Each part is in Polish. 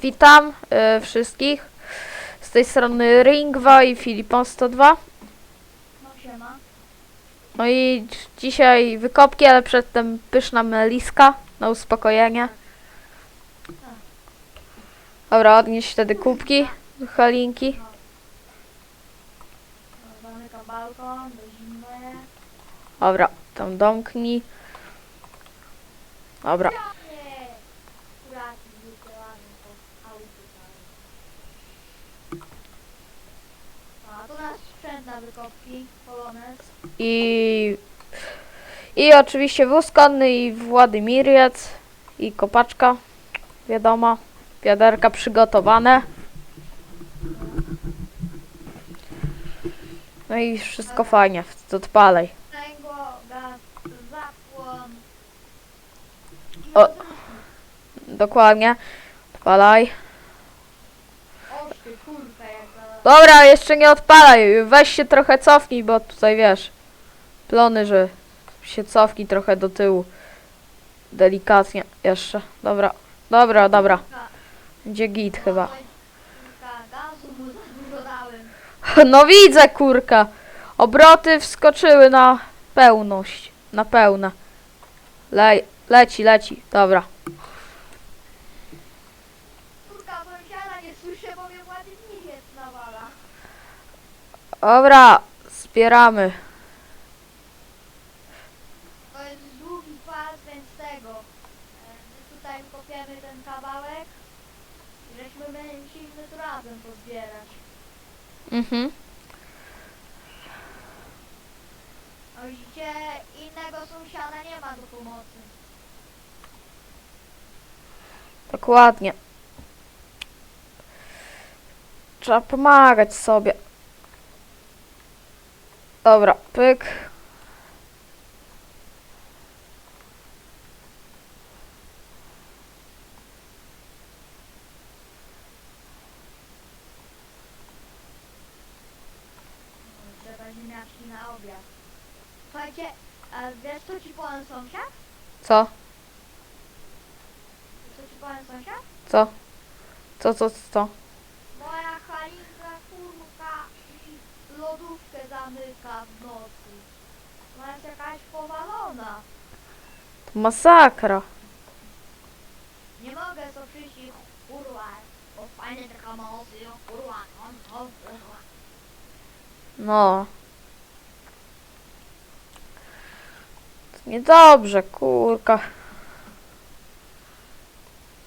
witam e, wszystkich. Z tej strony Ringwa i Filipon 102. No siema. No i dzisiaj wykopki, ale przedtem pyszna meliska na uspokojenie. Dobra, odnieść wtedy kubki Halinki. Zamykam balkon, do. Dobra, tam domknij. Dobra, Nie! Kuraki wysyłane po auty A tu nasz sprzęt na wykopki, Polonez. i... I oczywiście konny i Władimiriec i kopaczka, wiadomo, wiaderka przygotowane. No i wszystko fajnie, gaz, zapłon. I O. Dokładnie, odpalaj. Oż ty kurka jak za... Dobra, jeszcze nie odpalaj, weź się trochę cofnij, bo tutaj wiesz, plony, że się cofnij trochę do tyłu. Delikatnie jeszcze, dobra, dobra, dobra, będzie git chyba. No widzę, kurka. Obroty wskoczyły na pełność. Na pełne. Le leci, leci. Dobra. Kurka, sąsiada nie słyszę, bo mnie ładnie jest nawala. Dobra, zbieramy. To jest długi pas, więc tego. e, My tutaj kopiemy ten kawałek. i Żeśmy musieliśmy tu razem pozbierać. Mhm. A widzicie, innego sąsiada nie ma do pomocy. Dokładnie. Trzeba pomagać sobie. Dobra, pyk. Trzeba ziemniaczki na obiad. Słuchajcie, a wiesz co ci powiem sąsiad? Co? Co ci powiem sąsiad? Co? Co, co, co Halinka kurka i lodówkę zamyka w nocy. Ona jest jakaś powalona. To masakra. Nie mogę to przyjść i kurwa. O fajne taka małosy, o kurwa. O, o, kurwa. No. To niedobrze, kurka.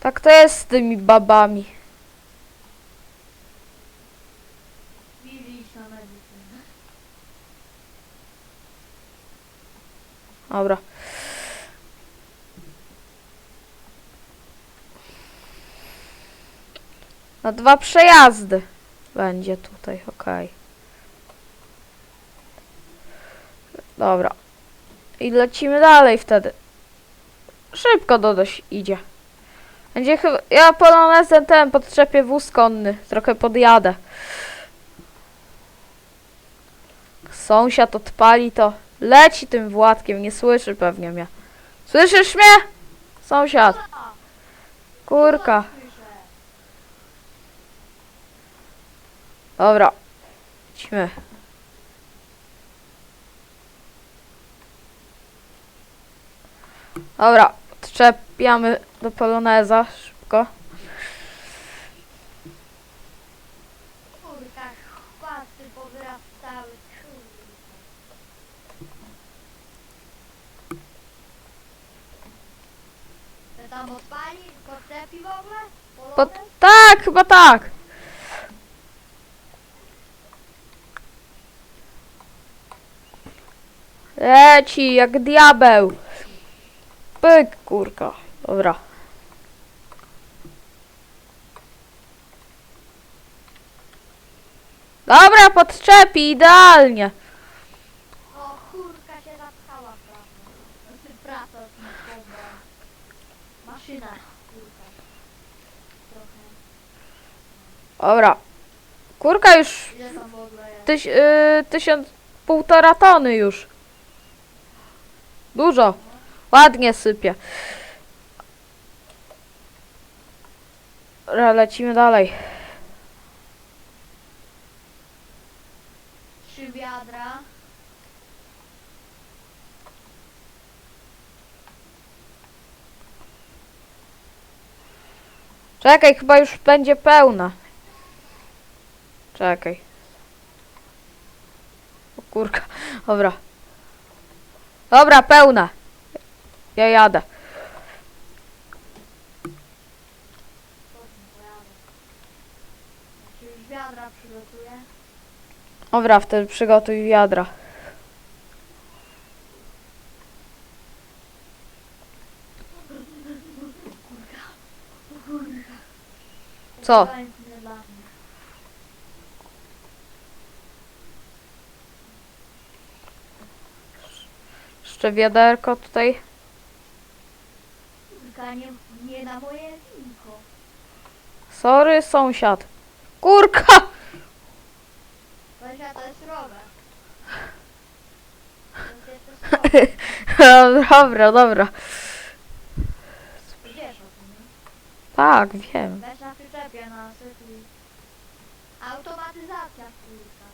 Tak to jest z tymi babami. Willi iść na medycynę. Dobra. Na dwa przejazdy będzie tutaj, okej. Dobra. I lecimy dalej wtedy. Szybko do dość idzie. Będzie chyba... Ja polonezem ten podczepię wóz konny. Trochę podjadę. Sąsiad odpali to. Leci tym Władkiem, nie słyszy pewnie mnie. Słyszysz mnie? Sąsiad. Kurka. Dobra. Idźmy. Dobra, odczepiamy do poloneza szybko. Kurka, chłasty powyrastały. Kurwa. Ty tam odpali? Podczepi w ogóle? Pod... Tak, chyba tak. Leci jak diabeł. Pyk, kurka. Dobra. Dobra, podczepi, idealnie. O kurka się zapchała prawo. Znaczy praca z tym dobra. Maszyna kurka. Trochę. Dobra. Kurka już Ile tam w ogóle jest? tyś, y, tysiąc, półtora tony już. Dużo. Ładnie sypie. Dobra, lecimy dalej. Trzy wiadra. Czekaj, chyba już będzie pełna. Czekaj. O kurka, dobra. Dobra, pełna. Ja jadę. Wiadra? Dobra, wtedy przygotuj wiadra. Co? Tańczmy dla mnie. Jeszcze wiaderko tutaj. Kurka, nie, nie na moje winko. Sorry, sąsiad. Kurka! Weź, to jest rower. To jest jeszcze rower. dobra, dobra. Wiesz o tym, nie? Tak, wiem. Weź na przyczepie na sytuj. Automatyzacja kurka.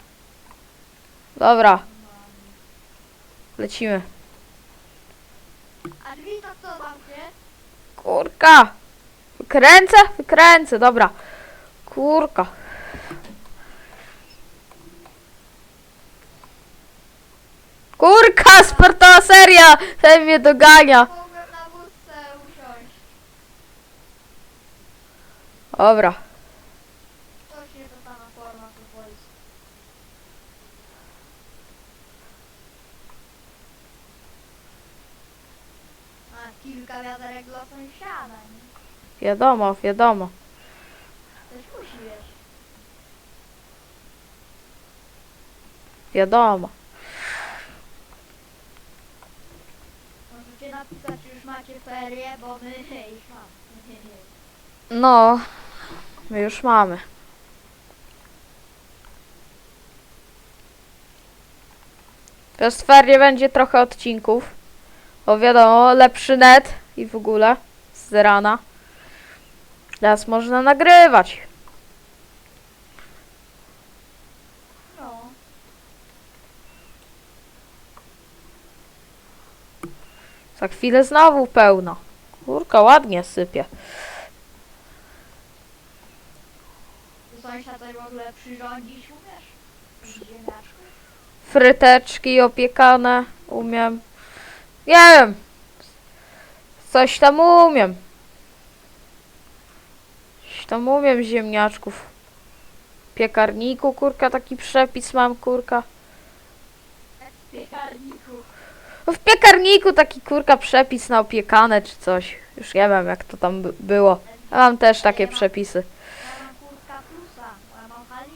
Dobra, lecimy. A drzwi to kto zamknie? Kurka! Wykręcę? Wykręcę, dobra. Kurka. Kurka, sportowa seria! Ten mnie dogania. Mogłem na wózce usiąść. Dobra. To się forma po kilka wiaderek dla sąsiada, nie? Wiadomo, wiadomo. Też musi wiesz. Wiadomo. Możecie napisać, czy już macie ferie, bo my już mamy. No, my już mamy. Przez ferie będzie trochę odcinków. Bo wiadomo, lepszy net i w ogóle z rana. Teraz można nagrywać. No. Za chwilę znowu pełno. Kurka, ładnie sypie. Sąsiad coś w ogóle przyrządzić umiesz? Fryteczki opiekane umiem. Nie wiem. Coś tam umiem. Coś tam umiem ziemniaczków. Piekarniku, kurka, taki przepis mam, kurka. W piekarniku. No w piekarniku taki, kurka, przepis na opiekane czy coś. Już nie wiem, jak to tam by- było. Ja mam też takie przepisy. Ja obiady.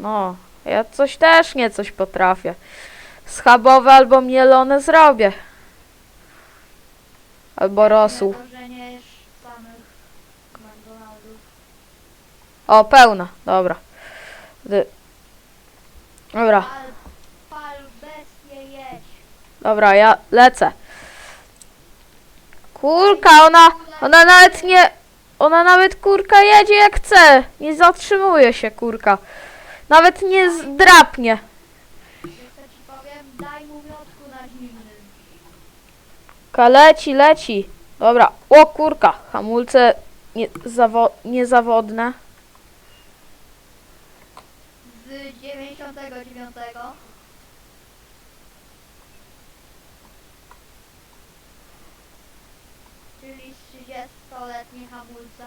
No, ja coś też nie coś potrafię. Schabowe albo mielone zrobię. Albo rosół. To, że nie jesz samych McDonaldów. O, pełna, dobra. Dobra, Pal, pal bestie jeść. dobra, ja lecę. Kurka, ona, ona nawet nie, ona nawet kurka jedzie jak chce. Nie zatrzymuje się kurka. Nawet nie zdrapnie. Jeszcze ci powiem, daj mu miotku na zimnym. Kurka leci, leci. Dobra, o kurka, hamulce nie, zawo, niezawodne. Z 99. Czyli z 30-letnie hamulce.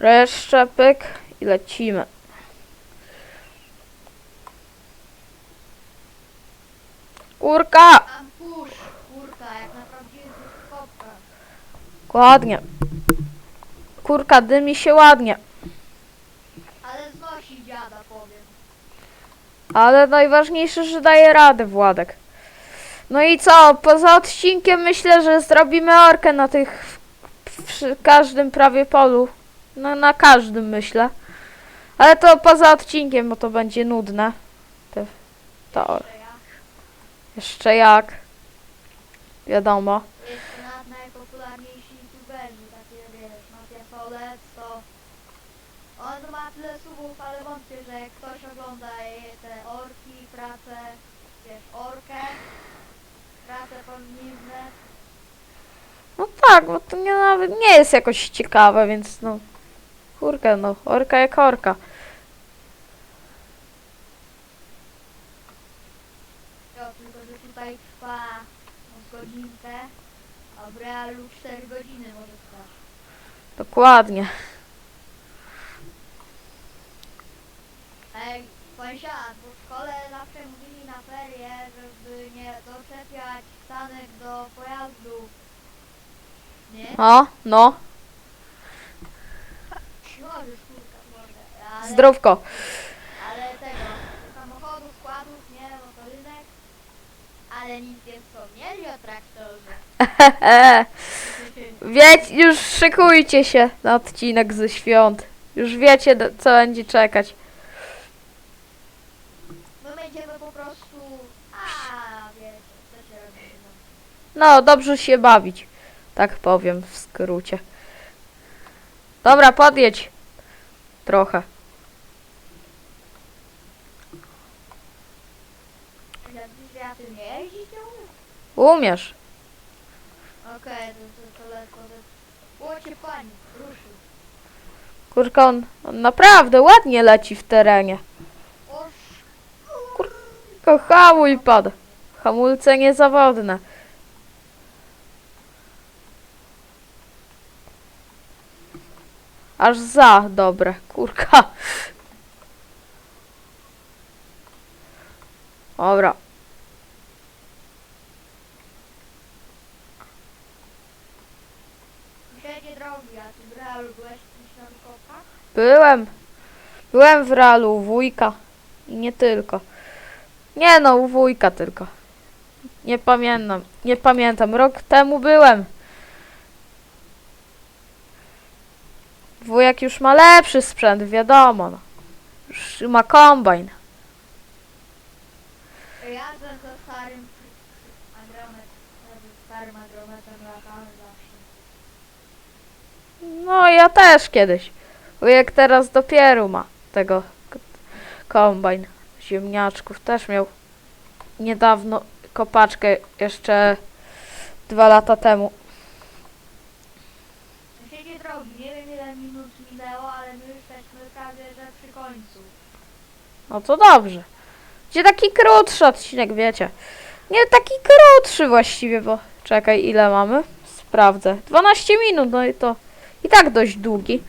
Jeszcze pyk i lecimy. Kurka! Tam kurz, kurka, jak na prawdziwych kopkach. Ładnie. Kurka dymi się ładnie. Ale znosi dziada, powiem. Ale najważniejsze, że daje radę Władek. No i co? Poza odcinkiem myślę, że zrobimy orkę na tych przy każdym prawie polu. No na każdym myślę. Ale to poza odcinkiem, bo to będzie nudne. To, to ja. Jeszcze jak. Wiadomo. Jeszcze na najpopularniejszy najpopularniejsi youtuberzy, takie wiesz, Mafia Solec, to on ma tyle subów, ale wątpię, że ktoś ogląda te orki, pracę, wiesz, orkę, pracę feminizmę. No tak, bo to nie, nawet nie jest jakoś ciekawe, więc no. Kurka, no, orka jak orka. Jo, tylko że tutaj trwa no, z godzinkę, a w realu 4 godziny może trwać. Dokładnie. Ej, sąsiad, bo w szkole zawsze mówili na ferie, żeby nie doczepiać sanek do pojazdu. Nie? O, no, Możesz kurka mordę. Ale, zdrówko. ale tego, samochodów, składów, nie, motorynek. Ale nic nie wspomnieli o traktorze. Wiecie, już szykujcie się na odcinek ze świąt. Już wiecie, do- co będzie czekać. My będziemy po prostu... A, wiecie, co się robi. No, dobrze się bawić. Tak powiem w skrócie. Dobra, podjedź. Trochę. Ja tym nie jeździć. Umiesz. Okej, to, to, to lekko. to- Łocie pani, ruszył. Kurka, on, on naprawdę ładnie leci w terenie. Tylko hamuj padł. Hamulce niezawodne. Aż za dobre, kurka. Dobra. Średnie drogi, a ty w realu byłeś gdzieś na kopach? Byłem. Byłem w realu u wujka. I nie tylko. Nie no, u wujka tylko. Nie pamiętam. Nie pamiętam. Rok temu byłem. Wujek już ma lepszy sprzęt, wiadomo. No. Już ma kombajn. Ja ze starym agromet, ze starym agrometem latałem zawsze. No ja też kiedyś. Wujek teraz dopiero ma tego kombajn ziemniaczków. Też miał niedawno kopaczkę jeszcze dwa lata temu. Drogi, nie wiem ile minut minęło, ale my jesteśmy prawie że przy końcu. No to dobrze. Gdzie taki krótszy odcinek, wiecie. Nie taki krótszy właściwie, bo czekaj, ile mamy? Sprawdzę. 12 minut, no i to i tak dość długi.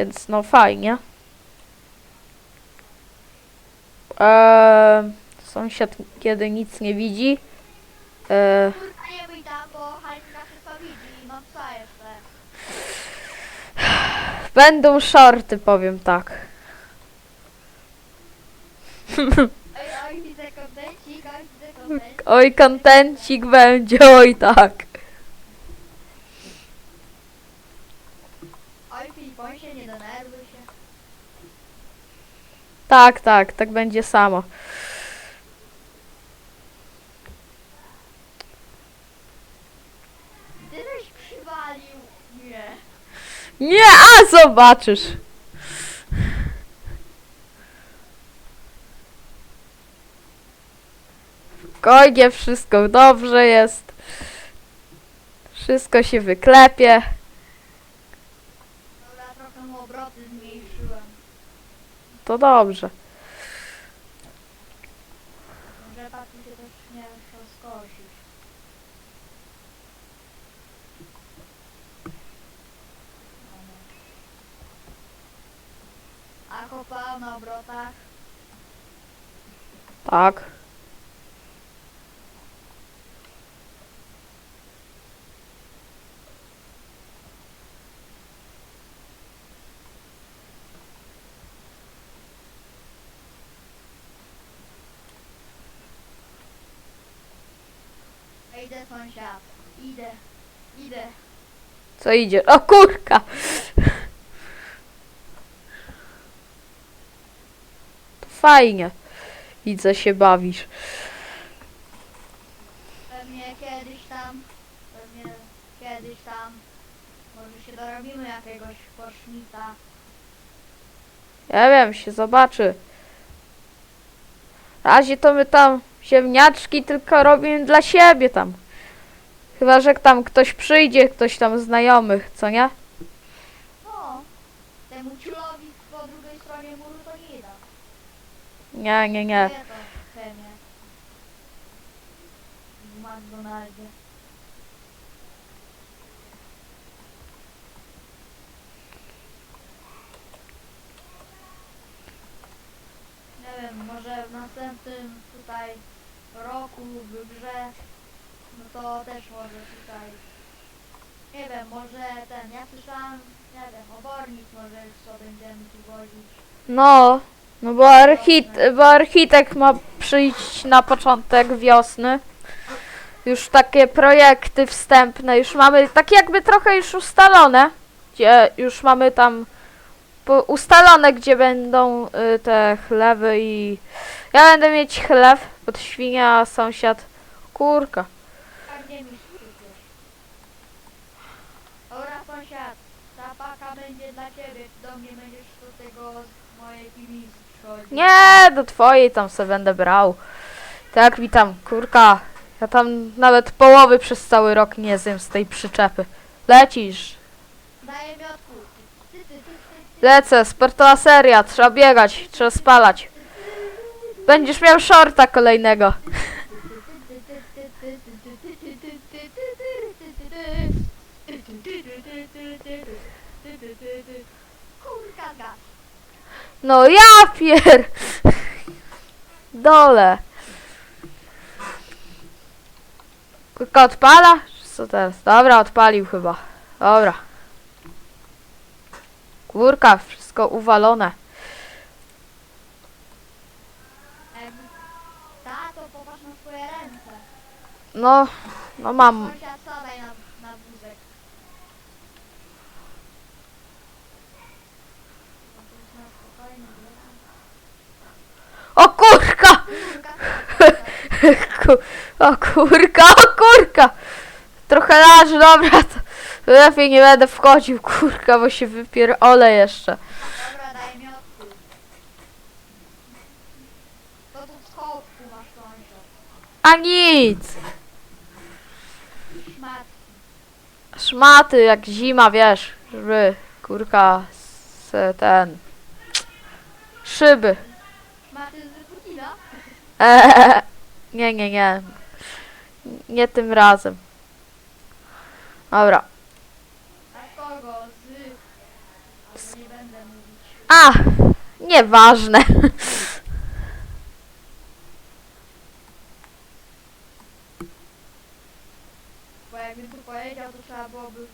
Więc no fajnie. Eee, sąsiad kiedy nic nie widzi. Eee, Kurwa nie wyjdę, bo Halina wszystko widzi i mam psa jeszcze. będą shorty, powiem tak. Oj, oj, widzę kontencik, oj, widzę kontencik. Oj, kontencik będzie, oj tak. Oj, Filipoń się nie denerwuj się. Tak, tak, tak będzie samo. Ty żeś przywalił. Nie. Nie, a zobaczysz. Spokojnie, wszystko dobrze jest. Wszystko się wyklepie. Dobra, trochę mu obroty zmniejszyłem. To dobrze. Może papi się też nie musiał skosić. A na obrotach. Tak. Idę sąsiad. Idę. Idę. Co idzie? O kurka! To fajnie. Widzę się bawisz. Pewnie kiedyś tam, pewnie kiedyś tam. Może się dorobimy jakiegoś kosznika. Ja wiem, się zobaczy. Na razie to my tam ziemniaczki tylko robimy dla siebie tam. Chyba, że tam ktoś przyjdzie, ktoś tam znajomych, co nie? No, temu ciulowi po drugiej stronie muru to nie da. Nie, nie, nie. Wie to chemię. W McDonaldzie. Nie wiem, może w następnym tutaj roku w grze, no to też może tutaj, nie wiem, może ten, ja słyszałam, nie wiem, obornik może co będziemy tu wozić. No, no bo, archit bo architekt ma przyjść na początek wiosny. Już takie projekty wstępne, już mamy tak jakby trochę już ustalone, gdzie już mamy tam ustalone, gdzie będą y, te chlewy i ja będę mieć chlew pod świnia, sąsiad kurka. A gdzie mi szczypiesz? Dobra sąsiad, ta paka będzie dla ciebie, ty do mnie będziesz do tego z mojej piwnicy przychodzić. Nie, do twojej tam se będę brał. Tak mi tam, kurka. Ja tam nawet połowy przez cały rok nie zjem z tej przyczepy. Lecisz. Daję miotku. Lecę, sportowa seria, trzeba biegać, trzeba spalać. Będziesz miał shorta kolejnego. No ja pier... Dole. Kurka odpala? Co teraz? Dobra, odpalił chyba. Dobra. Kurka, wszystko uwalone. Em, Tato, popatrz na swoje ręce. No, no mam. Sąsiad, sadaj na, na wózek. Na spokojnie, O kurka! Kurka, Ku- O kurka, o kurka! Trochę leży, dobra, to lepiej nie będę wchodził, kurka, bo się wypierolę jeszcze. Dobra, daj. To tu schowku masz sąsiad. A nic! Szmatki. Szmaty jak zima, wiesz, żeby kurka z ten... Szyby. Szmaty z Putina? Eee, nie, nie, nie. Nie tym razem. Dobra. A kogo? Z... Nie będę mówić. A! Nieważne. Bo jakbym tu powiedział, to trzeba byłoby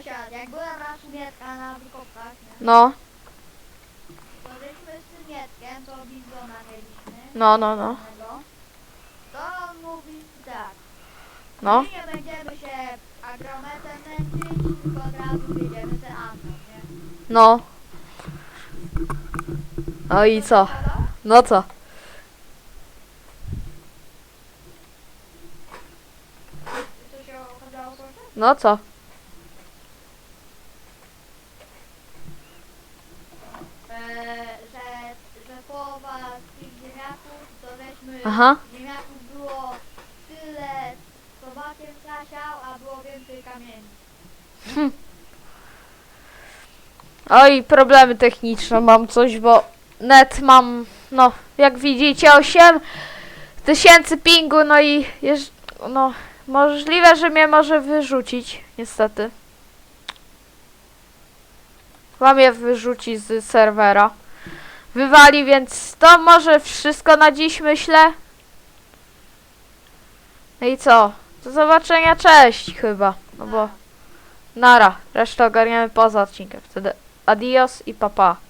Sąsiad, jak byłem raz u Mietka na wykopkach, nie? No, to żeśmy z tym Mietkiem, to bizona mieliśmy. no, no, no. jednego. To on mówi tak. No. My nie będziemy się agrometem męczyć, tylko od razu jedziemy ten Anton, nie? No. No i co? Halo? No co? Co się okazało, proszę? No co? Eee, że, że połowa z tych ziemniaków, to żeśmy Aha. ziemniaków było tyle, co bakiem zasiał, a było więcej kamieni. Oj, problemy techniczne mam coś, bo net mam, no, jak widzicie, 8 tysięcy pingu, no i jeż, no, możliwe, że mnie może wyrzucić, niestety. Chyba mnie wyrzuci z serwera. Wywali, więc to może wszystko na dziś, myślę. No i co? Do zobaczenia, cześć chyba, no bo... Nara, resztę ogarniamy poza odcinkiem. Wtedy adios i papa. Pa.